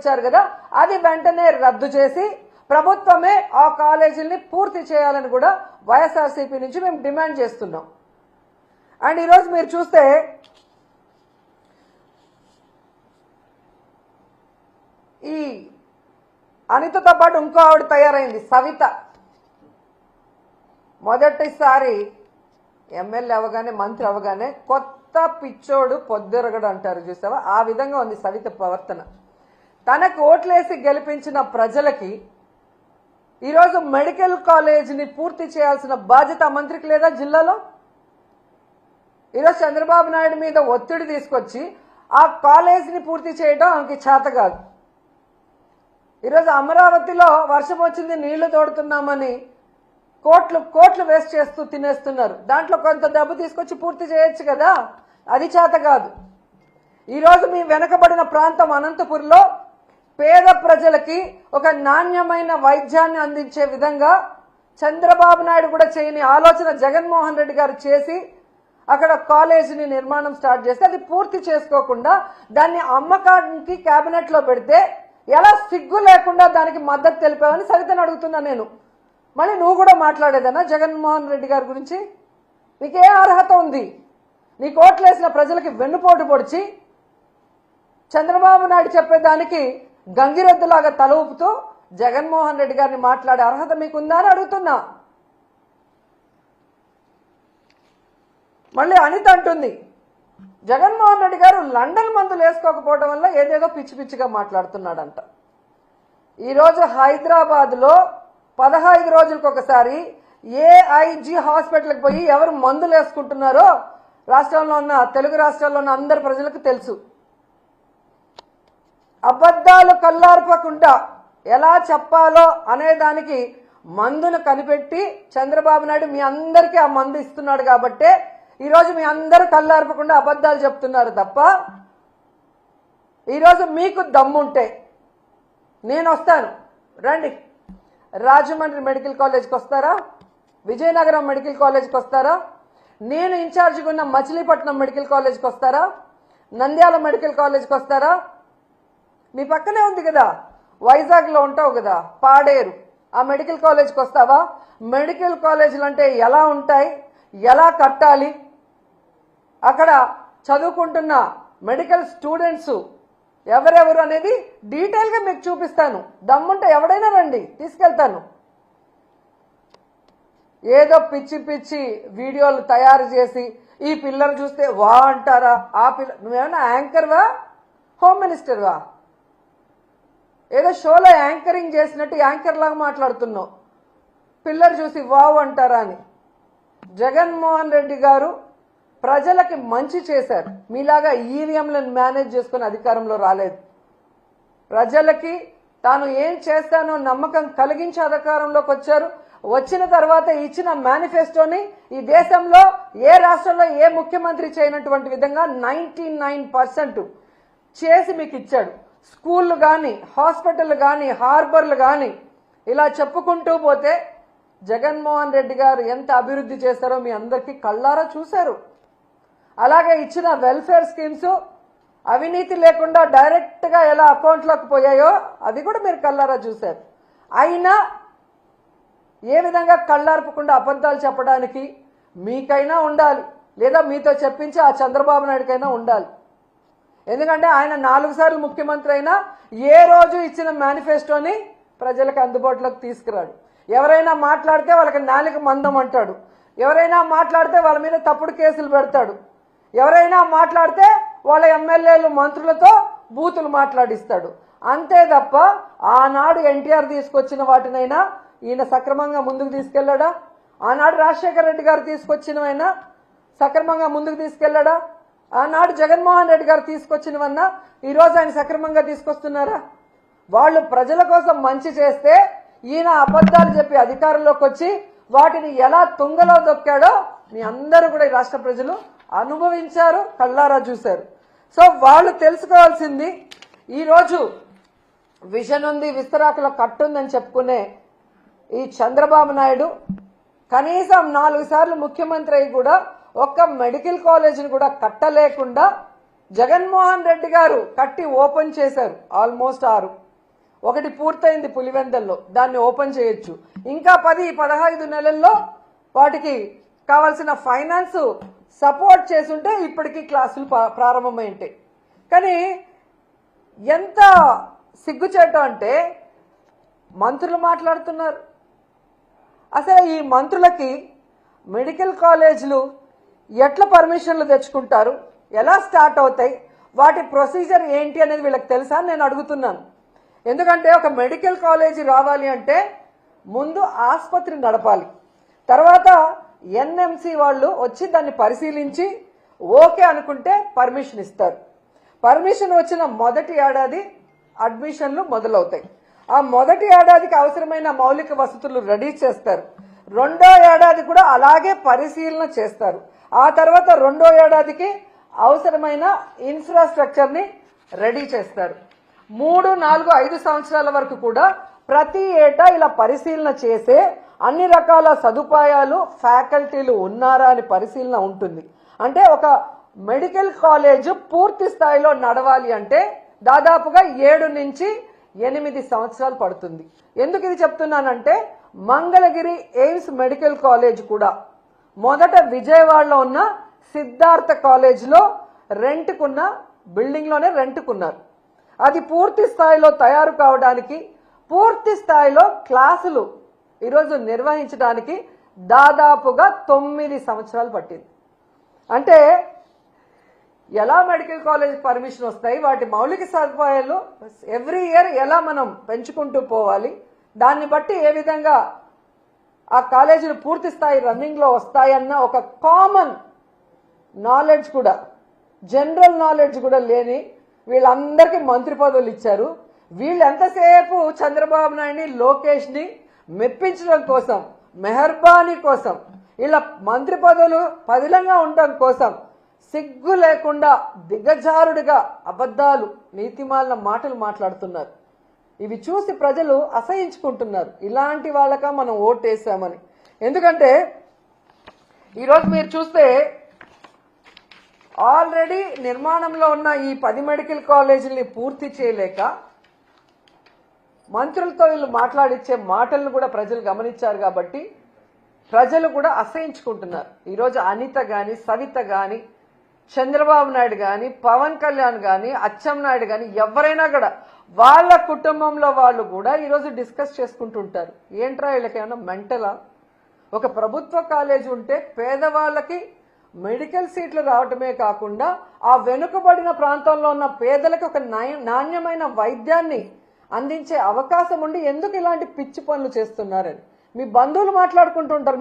ఇచ్చారు కదా అది వెంటనే రద్దు చేసి ప్రభుత్వమే ఆ కాలేజీల్ని పూర్తి చేయాలని కూడా వైఎస్ఆర్సీపీ నుంచి మేము డిమాండ్ చేస్తున్నాం. అండ్ ఈరోజు మీరు చూస్తే ఈ అనితతో పాటు ఇంకో ఆవిడ తయారైంది సవిత. మొదటిసారి ఎమ్మెల్యే అవగానే మంత్రి అవగానే కొత్త పిచ్చోడు పొద్దురగడు అంటారు చూసావా? ఆ విధంగా ఉంది సవిత ప్రవర్తన. తనకు ఓట్లేసి గెలిపించిన ప్రజలకి ఈరోజు మెడికల్ కాలేజీని పూర్తి చేయాల్సిన బాధ్యత మంత్రికి లేదా జిల్లాలో? ఈరోజు చంద్రబాబు నాయుడు మీద ఒత్తిడి తీసుకొచ్చి ఆ కాలేజీని పూర్తి చేయడం ఆమెకి చేత కాదు. ఈరోజు అమరావతిలో వర్షం వచ్చింది నీళ్ళు తోడుతున్నామని కోట్లు కోట్లు వేస్ట్ చేస్తూ తినేస్తున్నారు. దాంట్లో కొంత డబ్బు తీసుకొచ్చి పూర్తి చేయొచ్చు కదా? అది చేత కాదు. ఈరోజు మీ వెనకబడిన ప్రాంతం అనంతపురంలో పేద ప్రజలకి ఒక నాణ్యమైన వైద్యాన్ని అందించే విధంగా చంద్రబాబు నాయుడు కూడా చేయని ఆలోచన జగన్మోహన్ రెడ్డి గారు చేసి అక్కడ కాలేజీని నిర్మాణం స్టార్ట్ చేస్తే అది పూర్తి చేసుకోకుండా దాన్ని అమ్మకానికి క్యాబినెట్లో పెడితే ఎలా సిగ్గు లేకుండా దానికి మద్దతు తెలిపావని సరితను అడుగుతున్నా నేను. మళ్ళీ నువ్వు కూడా మాట్లాడేదన్నా జగన్మోహన్ రెడ్డి గారి గురించి? నీకే అర్హత ఉంది. నీ కోట్లేసిన ప్రజలకి వెన్నుపోటు పొడిచి చంద్రబాబు నాయుడు చెప్పేదానికి గంగిరెద్దులాగా తలూపుతూ జగన్మోహన్ రెడ్డి గారిని మాట్లాడే అర్హత మీకుందా అని అడుగుతున్నా. మళ్ళీ అనిత అంటుంది జగన్మోహన్ రెడ్డి గారు లండన్ మందులు వేసుకోకపోవడం వల్ల ఏదేదో పిచ్చి పిచ్చిగా మాట్లాడుతున్నాడంట. ఈరోజు హైదరాబాద్లో పదహైదు రోజులకు ఒకసారి ఏఐజీ హాస్పిటల్కి పోయి ఎవరు మందులు వేసుకుంటున్నారో రాష్ట్రంలో ఉన్న తెలుగు రాష్ట్రాల్లో ఉన్న అందరి ప్రజలకు తెలుసు. అబద్ధాలు కల్లార్పకుండా ఎలా చెప్పాలో అనేదానికి మందును కనిపెట్టి చంద్రబాబు నాయుడు మీ అందరికీ ఆ మందు ఇస్తున్నాడు కాబట్టే ఈరోజు మీ అందరూ కల్లార్పకుండా అబద్ధాలు చెప్తున్నారు తప్ప ఈరోజు మీకు దమ్ముంటే నేను వస్తాను. రండి. రాజమండ్రి మెడికల్ కాలేజ్కి వస్తారా? విజయనగరం మెడికల్ కాలేజ్కి వస్తారా? నేను ఇన్ఛార్జిగా ఉన్న మచిలీపట్నం మెడికల్ కాలేజ్కి వస్తారా? నంద్యాల మెడికల్ కాలేజ్కి వస్తారా? మీ పక్కనే ఉంది కదా. వైజాగ్లో ఉంటావు కదా. పాడేరు. ఆ మెడికల్ కాలేజ్కి వస్తావా? మెడికల్ కాలేజీలు అంటే ఎలా ఉంటాయి? ఎలా కట్టాలి? అక్కడ చదువుకుంటున్న మెడికల్ స్టూడెంట్స్ ఎవరెవరు అనేది డీటెయిల్గా మీకు చూపిస్తాను. దమ్ముంటే ఎవడైనా రండి తీసుకెళ్తాను. ఏదో పిచ్చి పిచ్చి వీడియోలు తయారు చేసి ఈ పిల్లలు చూస్తే వా అంటారా? ఆ పిల్ల నువ్వేమన్నా యాంకర్వా? హోమ్ మినిస్టర్వా? ఏదో షోలో యాంకరింగ్ చేసినట్టు యాంకర్ లాగా మాట్లాడుతున్నావు. పిల్లలు చూసి వావ్ అంటారా అని. జగన్మోహన్ రెడ్డి గారు ప్రజలకి మంచి చేశారు. మీలాగా ఈవీఎంలను మేనేజ్ చేసుకుని అధికారంలో రాలేదు. ప్రజలకి తాను ఏం చేస్తానో నమ్మకం కలిగించి అధికారంలోకి వచ్చారు. వచ్చిన తర్వాత ఇచ్చిన మేనిఫెస్టోని ఈ దేశంలో ఏ రాష్ట్రంలో ఏ ముఖ్యమంత్రి చేయనటువంటి విధంగా నైన్టీ చేసి మీకు ఇచ్చాడు. స్కూళ్ళు కానీ హాస్పిటల్ కానీ హార్బర్లు కానీ ఇలా చెప్పుకుంటూ పోతే జగన్మోహన్ రెడ్డి గారు ఎంత అభివృద్ధి చేశారో మీ అందరికీ కళ్ళారా చూశారు. అలాగే ఇచ్చిన వెల్ఫేర్ స్కీమ్స్ అవినీతి లేకుండా డైరెక్ట్గా ఎలా అకౌంట్లోకి పోయాయో అది కూడా మీరు కళ్ళారా చూశారు. అయినా ఏ విధంగా కళ్ళార్పకుండా అబద్ధాలు చెప్పడానికి మీకైనా ఉండాలి లేదా మీతో చెప్పించి ఆ చంద్రబాబు నాయుడికైనా ఉండాలి. ఎందుకంటే ఆయన నాలుగు సార్లు ముఖ్యమంత్రి అయినా ఏ రోజు ఇచ్చిన మేనిఫెస్టోని ప్రజలకు అందుబాటులోకి తీసుకురాడు. ఎవరైనా మాట్లాడితే వాళ్ళకి నాలుక మందం అంటాడు. ఎవరైనా మాట్లాడితే వాళ్ళ మీద తప్పుడు కేసులు పెడతాడు. ఎవరైనా మాట్లాడితే వాళ్ళ ఎమ్మెల్యేలు మంత్రులతో బూతులు మాట్లాడిస్తాడు. అంతే తప్ప ఆనాడు ఎన్టీఆర్ తీసుకొచ్చిన వాటినైనా ఈయన సక్రమంగా ముందుకు తీసుకెళ్ళాడా ఆనాడు రాజశేఖర రెడ్డి గారు తీసుకొచ్చినవైనా సక్రమంగా ముందుకు తీసుకెళ్ళాడా ఆనాడు జగన్మోహన్ రెడ్డి గారు తీసుకొచ్చినవన్నా ఈ రోజు ఆయన సక్రమంగా తీసుకొస్తున్నారా? వాళ్ళు ప్రజల కోసం మంచి చేస్తే ఈయన అబద్ధాలు చెప్పి అధికారంలోకి వచ్చి వాటిని ఎలా తుంగలో దొక్కాడో మీ అందరూ కూడా ఈ రాష్ట్ర ప్రజలు అనుభవించారు కళ్ళారా చూశారు. సో వాళ్ళు తెలుసుకోవాల్సింది ఈరోజు విజన్ ఉంది విస్తరాకులో కట్టుందని చెప్పుకునే ఈ చంద్రబాబు నాయుడు కనీసం నాలుగు సార్లు ముఖ్యమంత్రి అయి కూడా ఒక్క మెడికల్ కాలేజీని కూడా కట్టలేకుండా జగన్మోహన్ రెడ్డి గారు కట్టి ఓపెన్ చేశారు ఆల్మోస్ట్ ఆరు. ఒకటి పూర్తయింది పులివెందల్లో దాన్ని ఓపెన్ చేయొచ్చు. ఇంకా పది పదహైదు నెలల్లో వాటికి కావాల్సిన ఫైనాన్స్ సపోర్ట్ చేసుంటే ఇప్పటికీ క్లాసులు ప్రారంభమైంటాయి ప్రారంభమై ఉంటాయి కానీ ఎంత సిగ్గుచేట అంటే మంత్రులు మాట్లాడుతున్నారు. అసలు ఈ మంత్రులకి మెడికల్ కాలేజీలు ఎట్లా పర్మిషన్లు తెచ్చుకుంటారు? ఎలా స్టార్ట్ అవుతాయి? వాటి ప్రొసీజర్ ఏంటి అనేది వీళ్ళకి తెలుసా నేను అడుగుతున్నాను. ఎందుకంటే ఒక మెడికల్ కాలేజీ రావాలి అంటే ముందు ఆసుపత్రి నడపాలి. తర్వాత ఎన్ఎంసి వాళ్ళు వచ్చి దాన్ని పరిశీలించి ఓకే అనుకుంటే పర్మిషన్ ఇస్తారు. పర్మిషన్ వచ్చిన మొదటి ఏడాది అడ్మిషన్లు మొదలవుతాయి. ఆ మొదటి ఏడాదికి అవసరమైన మౌలిక వసతులు రెడీ చేస్తారు. రెండో ఏడాది కూడా అలాగే పరిశీలన చేస్తారు. ఆ తర్వాత రెండో ఏడాదికి అవసరమైన ఇన్ఫ్రాస్ట్రక్చర్ని రెడీ చేస్తారు. మూడు నాలుగు ఐదు సంవత్సరాల వరకు కూడా ప్రతి ఏటా ఇలా పరిశీలన చేసే అన్ని రకాల సదుపాయాలు ఫ్యాకల్టీలు ఉన్నారా అని పరిశీలన ఉంటుంది. అంటే ఒక మెడికల్ కాలేజ్ పూర్తి స్థాయిలో నడవాలి అంటే దాదాపుగా ఏడు నుంచి ఎనిమిది సంవత్సరాలు పడుతుంది. ఎందుకు ఇది చెప్తున్నానంటే మంగళగిరి ఎయిమ్స్ మెడికల్ కాలేజ్ కూడా మొదట విజయవాడలో ఉన్న సిద్ధార్థ కాలేజ్లో రెంట్కున్న బిల్డింగ్లోనే రెంట్కున్నారు. అది పూర్తి స్థాయిలో తయారు కావడానికి పూర్తి స్థాయిలో క్లాసులు ఈరోజు నిర్వహించడానికి దాదాపుగా తొమ్మిది సంవత్సరాలు పట్టింది. అంటే ఎలా మెడికల్ కాలేజ్ పర్మిషన్ వస్తాయి వాటి మౌలిక సదుపాయాలు ఎవ్రీ ఇయర్ ఎలా మనం పెంచుకుంటూ పోవాలి దాన్ని బట్టి ఏ విధంగా ఆ కాలేజీలు పూర్తి స్థాయి రన్నింగ్లో వస్తాయన్న ఒక కామన్ నాలెడ్జ్ కూడా జనరల్ నాలెడ్జ్ కూడా లేని వీళ్ళందరికీ మంత్రి పదవులు ఇచ్చారు. వీళ్ళు ఎంతసేపు చంద్రబాబు నాయుడిని లోకేష్ని మెప్పించడం కోసం మెహర్బానీ కోసం ఇలా మంత్రి పదవులు పదిలంగా ఉండడం కోసం సిగ్గు లేకుండా దిగజారుడిగా అబద్ధాలు నీతిమాలిన మాటలు మాట్లాడుతున్నారు. ఇవి చూసి ప్రజలు అసహించుకుంటున్నారు. ఇలాంటి వాళ్ళక మనం ఓటేసామని. ఎందుకంటే ఈరోజు మీరు చూస్తే ఆల్రెడీ నిర్మాణంలో ఉన్న ఈ పది మెడికల్ కాలేజీల్ని పూర్తి చేయలేక మంత్రులతో వీళ్ళు మాట్లాడిచ్చే మాటలను కూడా ప్రజలు గమనించారు కాబట్టి ప్రజలు కూడా అసహించుకుంటున్నారు. ఈరోజు అనిత కానీ సవిత కానీ చంద్రబాబు నాయుడు కానీ పవన్ కళ్యాణ్ కానీ అచ్చెం నాయుడు కానీ ఎవరైనా కూడా వాళ్ళ కుటుంబంలో వాళ్ళు కూడా ఈరోజు డిస్కస్ చేసుకుంటుంటారు. ఏంట్రా వీళ్ళకేమైనా మెంటలా? ఒక ప్రభుత్వ కాలేజ్ ఉంటే పేదవాళ్ళకి మెడికల్ సీట్లు రావటమే కాకుండా ఆ వెనుకబడిన ప్రాంతంలో ఉన్న పేదలకు ఒక నాణ్యమైన వైద్యాన్ని అందించే అవకాశం ఉండి ఎందుకు ఇలాంటి పిచ్చి పనులు చేస్తున్నారని. మీ బంధువులు మాట్లాడుకుంటుంటారు.